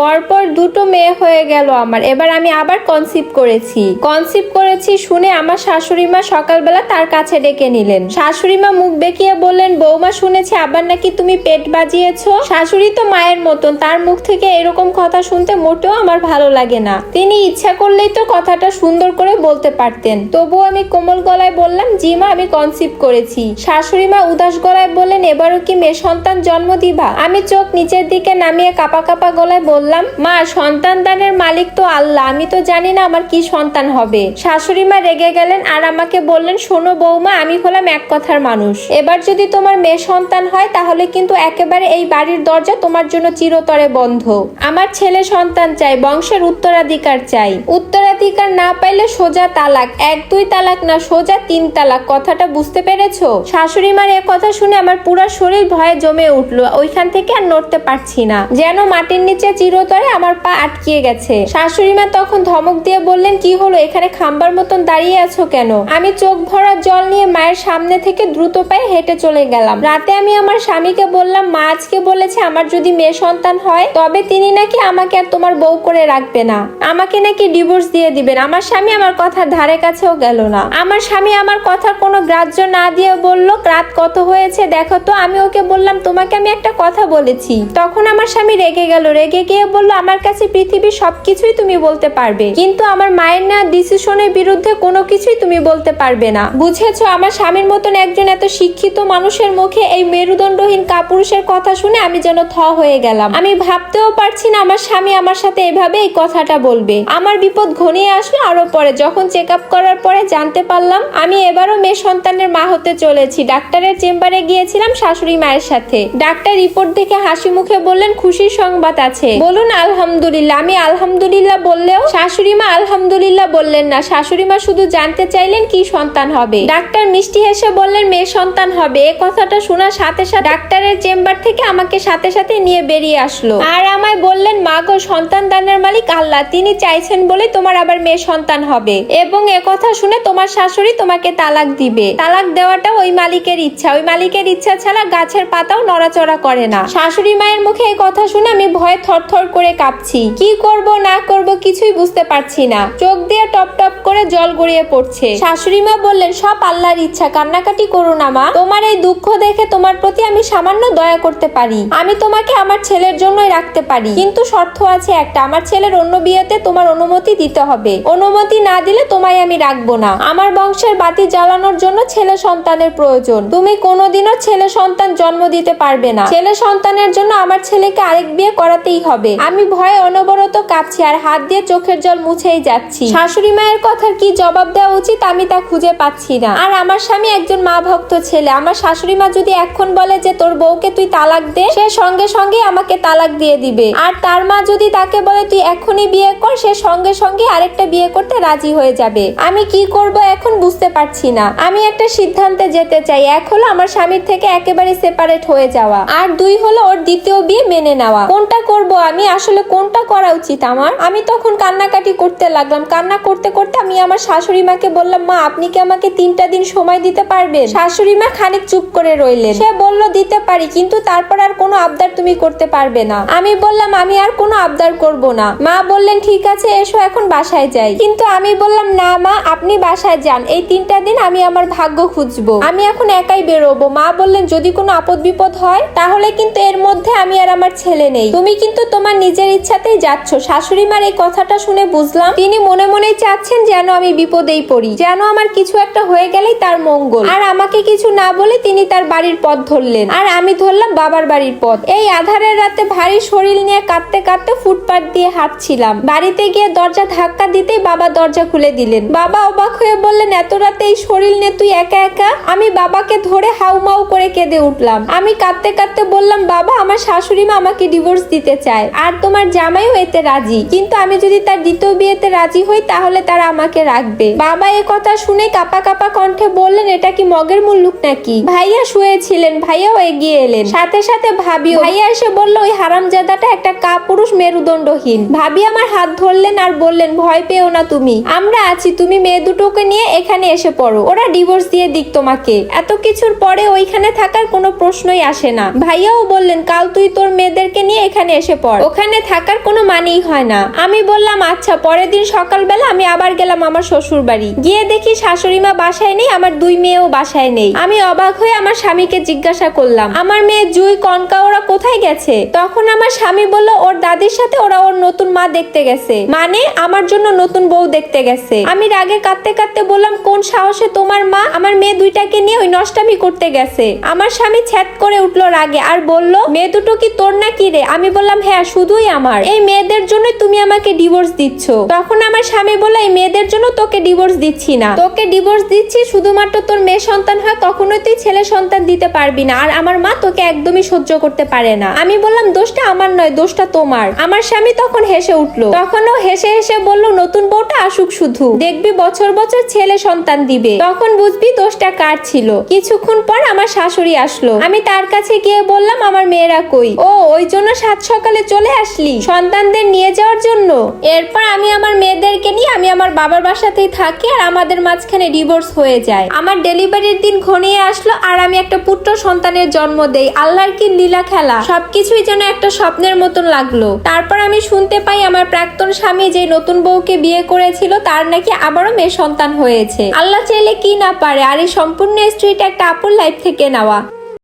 পরপর দুটো মেয়ে হয়ে গেল আমার। এবার আমি আবার কনসিভ করেছি। কনসিভ করেছি শুনে আমার শাশুড়ি মা সকালবেলা তার কাছে ডেকে নিলেন। শাশুড়ি মা মুখ বেঁকিয়ে বললেন, বৌমা শুনেছি আবার নাকি তুমি পেট বাজিয়েছো? শাশুড়ি তো মায়ের মতন, তার মুখ থেকে এরকম কথা শুনতে মোটেও আমার ভালো লাগে না। তিনি ইচ্ছা করলেই তো কথাটা সুন্দর করে বলতে পারতেন। তবুও আমি কোমল গলায় বললাম, জি মা, আমি কনসিভ করেছি। শাশুড়ি মা উদাস গলায় বললেন, এবারও কি মেয়ে সন্তান জন্ম দিবা? আমি চোখ নিচের দিকে নামিয়ে কাপা কাপা গলায় বললাম মা, সন্তান দানের মালিক তো আল্লাহ, আমি তো জানি না আমার কি সন্তান হবে। শাশুড়ি মা রেগে গেলেন আর আমাকে বললেন, শোনো বৌমা, আমি হলাম এক কথার মানুষ। এবার যদি তোমার মেয়ে সন্তান হয়, তাহলে কিন্তু একেবারে এই বাড়ির দরজা তোমার জন্য চিরতরে বন্ধ। আমার ছেলে সন্তান চাই, বংশের উত্তরাধিকার চাই। উত্তরাধিকার না পাইলে সোজা তালাক, এক, দুই তালাক না সোজা তিন তালাক, কথাটা বুঝতে পেরেছ? শাশুড়ি মার এ কথা শুনে আমার পুরো শরীর ভয়ে জমে উঠল, ওইখান থেকে আর নড়তে পারছি না। যেন মাটির নিচে চিরতরে আমার পা আটকিয়ে গেছে। শাশুড়ি মা তখন ধমক দিয়ে বললেন, কি হলো? এখানে খাম্বার মতন দাঁড়িয়ে আছো কেন? আমি চোখ ভরা জল নিয়ে মায়ের সামনে থেকে দ্রুত পায়ে হেঁটে চলে গেলাম। রাতে আমি আমার স্বামীকে বললাম, মা আজকে বলেছে আমার যদি মেয়ে সন্তান হয়, তবে তিনি নাকি আমাকে আর তোমার বউ করে রাখবে না। আমাকে নাকি ডিভোর্স দিয়ে দিবেন। আমার স্বামী আমার কথা ধারে কাছেও গেল না। আমার স্বামী আমার কথার কোনো গ্রাহ্য না দিয়ে বলল, রাত কত হয়েছে? দেখো তো, আমি ওকে বললাম, তোমাকে আমি একটা কথা বলেছি। তখন আমার স্বামী রেগে গেল। রেগে গিয়ে বলল, আমার কাছে পৃথিবীর সবকিছুই তুমি বলতে পারবে। কিন্তু আমার মায়ের নেওয়া ডিসিশনের বিরুদ্ধে কোনো কিছুই তুমি বলতে পারবে না। বুঝেছ, আমার স্বামীর মতন একজন এত শিক্ষিত মানুষের মুখে এই মেরুদণ্ডহীন কাপুরুষের কথা শুনে আমি যেন থ হয়ে গেলাম। আমি ভাবতেও পারছি না আমার স্বামী আমার সাথে এভাবে এই কথাটা বলবে। আমার বিপদ ঘনিয়ে আসলো আরও পরে। যখন চেক আপ করার পরে জানতে পারলাম, আমি এবারও মেয়ে সন্তানের মা হতে চলেছি। ডাক্তারের চেম্বারে গিয়েছিলাম শাশুড়ি মায়ের সাথে। ডাক্তার রিপোর্ট দেখে হাসি মুখে বললেন, খুশির সংবাদ আছে। বলুন আলহামদুলিল্লাহ। আমি আলহামদুলিল্লাহ বললেও শাশুড়ি মা আলহামদুলিল্লাহ বললেন না। শাশুড়ি মা শুধু জানতে চাইলেন কি সন্তান হবে। ডাক্তার মিষ্টি হেসে বললেন, মেয়ে সন্তান হবে। এ কথাটা শোনার সাথে সাথে ডাক্তারের চেম্বার থেকে আমাকে সাথে সাথে নিয়ে বেরিয়ে আসলো। আর আমায় বললেন, মা গো, সন্তান দানের মালিক আল্লাহ। তিনি চাইছেন বলে তোমার আবার মেয়ে সন্তান হবে। এবং এ কথা শুনে তোমার শাশুড়ি তোমাকে তালাক দিবে। তালাক দেওয়াটা ওই মালিকের ইচ্ছা। ওই মালিকের ইচ্ছা ছাড়া গাছের পাতাও নড়াচড়া করে না। শাশুড়ি মায়ের মুখে এই কথা শুনে আমি ভয়ে থরথর করে কাঁপছি। কি করব, না করব কিছুই বুঝতে পারছি না। চোখ দিয়ে টপ টপ করে জল গড়িয়ে পড়ছে। শাশুড়ি মা বললেন, সব আল্লাহর ইচ্ছা, কান্নাকাটি করো না মা। তোমার এই দুঃখ দেখে তোমার প্রতি আমি সামান্য দয়া করতে পারি। আমি তোমাকে আমার ছেলের জন্যই রাখতে পারি। কিন্তু শর্ত আছে একটা, আমার ছেলের অন্য বিয়েতে তোমার অনুমতি দিতে হবে। অনুমতি না দিলে তোমায় আমি রাখব না। আমার বংশের বাতি জ্বালানোর জন্য ছেলে সন্তানের প্রয়োজন। তুমি কোনোদিনও ছেলে সন্তান জন্ম দিতে পারবে না। ছেলে সন্তানের জন্য আমার ছেলেকে আরেক বিয়ে করাতেই হবে। আমি ভয়ে অনবরত কাঁপছি আর হাত দিয়ে চোখের জল মুছেই যাচ্ছি। শাশুড়ি মায়ের কথার কি জবাব দেওয়া উচিত আমি তা খুঁজে পাচ্ছি না। আর আমার স্বামী একজন মা ভক্ত ছেলে। আমার শাশুড়ি মা যদি এখন বলে যে তোর বউকে তুই তালাক দে, সে সঙ্গে সঙ্গে আমাকে তালাক দিয়ে দিবে। আর তার মা যদি তাকে বলে তুই এখনই বিয়ে কর, সে সঙ্গে সঙ্গে আরেকটা বিয়ে করতে রাজি হয়ে যাবে। আমি কি করব এখন বুঝতে পারছি না। আমি একটা সিদ্ধান্তে যেতে চাই। এক হলো আমার স্বামীর থেকে একেবারে সেপারেট হয়ে যাওয়া। আর দুই হলো ওর দ্বিতীয় বিয়ে মেনে নেওয়া। কোনটা করব আমি আসলে কোনটা করা উচিত আমার? আমি তখন কান্নাকাটি করতে লাগলাম। কান্না করতে করতে আমি আমার শাশুড়ি মাকে বললাম, মা, আপনি কি আমাকে তিনটা দিন সময় দিতে পারবেন? শাশুড়ি মা খানিক চুপ করে রইলেন। সে বলল, দিতে পারি, কিন্তু তারপর আর কোনো আবদার তুমি করতে পারবে না। আমি বললাম, আমি আর কোনো আবদার করব না। মা বললেন, ঠিক আছে, এসো এখন বাসায় যাই। কিন্তু আমি বললাম, না মা, আপনি বাসায় যান। এই তিনটা দিন আমি আমার ভাগ্য খুঁজবো। আমি এখন একাই বেরোবো। মা বললেন, যদি কোনো আপদ বিপদ হয়, তাহলে কিন্তু এর মধ্যে আমি আর আমার ছেলে নেই। তুমি কিন্তু তোমার নিজের ইচ্ছাতেই যাচ্ছ। শাশুড়ি মার এই কথাটা শুনে বুঝলাম। তিনি মনে মনেই চাচ্ছেন যেন আমি বিপদেই পড়ি, যেন আমার কিছু একটা হয়ে গেলেই তার মঙ্গল। আর আমাকে কিছু না বলে তিনি তার বাড়ির পথ ধরলেন। আর আমি ধরলাম বাবার বাড়ির পথ। এই আধারের রাতে ভারী শরীর নিয়ে কাঁদতে কাঁদতে ফুটপাত দিয়ে হাঁটছিলাম। বাড়িতে গিয়ে দরজা ধাক্কা দিতেই বাবা দরজা খুলে দিলেন। বাবা অবাক হয়ে বললেন, এত রাতে এই শরীর নিয়ে তুই একা একা? আমি বাবাকে ধরে হাউমাউ করে কেঁদে উঠলাম। আমি কাঁদতে কাঁদতে বললাম, বাবা, আমার শাশুড়ি মা আমাকে ডিভোর্স দিতে চায়। আর তোমার জামাইও এতে রাজি। কিন্তু আমি যদি তার দ্বিতীয় বিয়েতে রাজি হই, তাহলে তারা আমাকে রাখবে। বাবা এ কথা শুনে কাপা কাপা কণ্ঠে বললেন, এটা কি মগের মুল্লুক নাকি? ভাইয়া শুয়েছিলেন, ভাইয়াও এগিয়ে এলেন। সাথে সাথে ভাবিও, ভাইয়া এসে বলল, ওই হারামজাদাটা একটা কাপুরুষ মেরুদণ্ডহীন। ভাবি আমার হাত ধরলেন আর বললেন, ভয় পেও না তুমি। আমরা আছি, তুমি মেয়ে দুটোকে নিয়ে এখানে এসে পড়ো। ওরা ডিভোর্স দিয়ে দিক তোমাকে। এত কিছুর পরে ওইখানে থাকার কোনো প্রশ্নই আসে না। ভাইয়াও বললেন, কাল তুই তোর মেয়েদেরকে নিয়ে এখানে এসে পড়। ওখানে থাকার কোনো মানেই হয় না। আমি বললাম আচ্ছা পরের দিন সকালবেলা আমি আবার গেলাম আমার শ্বশুর বাড়ি গিয়ে দেখি শাশুড়ি মা বাসায় নেই, আমার দুই মেয়েও বাসায় নেই। আমি অবাক হয়ে আমার স্বামীকে জিজ্ঞাসা করলাম, আমার মেয়ে জুই কনকা, ওরা কোথায় গেছে? তখন আমার স্বামী বলল, ওর দাদির সাথে ওরা ওর নতুন মা দেখতে গেছে। মানে আমার জন্য নতুন বউ দেখতে গেছে। আমি রাগে কাঁদতে কাঁদতে বললাম, কোন সাহসে তোমার মা আমার মেয়ে দুইটাকে নিয়ে ওই নষ্টামি করতে গেছে? আমার স্বামী ছ্যাত করে উঠল রাগে আর বলল, মেয়ে দুটো কি তোর না কি রে? আমি বললাম হ্যাঁ শুধুই আমার। এই মেয়েদের জন্য তুমি আমাকে ডিভোর্স দিচ্ছ। তখন আমার স্বামী বলল, এই মেয়েদের জন্য তোকে ডিভোর্স দিচ্ছি না। তোকে ডিভোর্স দিচ্ছি শুধুমাত্র তোর মেয়ে সন্তান হয়, কখনোই তুই ছেলে সন্তান দিতে পারবি না। আর আমার মা তোকে একদমই সহ্য করতে পারে না। আমি বললাম, দোষটা আমার নয়, দোষটা তোমার। আমার স্বামী তখন হেসে উঠল। তখনও হেসে হেসে বলল, নতুন বউটা আসুক শুধু। দেখবি বছর বছর ছেলে সন্তান দিবে। তখন বুঝবি দোষটা কার ছিল। কিছুক্ষণ পর আমার শাশুড়ি আসলো। আমি তার কাছে গিয়ে বললাম, আমার মেয়েরা কই? ও, ওই জন্য সাত সকালে চলে আসলি? সন্তানদের নিয়ে যাওয়ার জন্য। এরপর আমি আমার মেয়েদেরকে নিয়ে আমি আমার বাবার বাসাতেই থাকি আর আমাদের মাঝখানে ডিভোর্স হয়ে যায়। আমার ডেলিভারির দিন ঘনিয়ে আসলো আর আমি একটা পুত্র সন্তানের জন্ম দেই। আল্লাহর কি লীলা খেলা। সবকিছুই যেন একটা স্বপ্নের মতন লাগল। তারপর আমি শুনতে পাই আমার প্রাক্তন স্বামী যে নতুন বউকে বিয়ে করেছিল, তার নাকি আবারও মেয়ে সন্তান হয়েছে। আল্লাহ চাইলে কি না পারে? আর এই সম্পূর্ণ স্ট্রিট একটা আপুর লাইফ থেকে নেওয়া।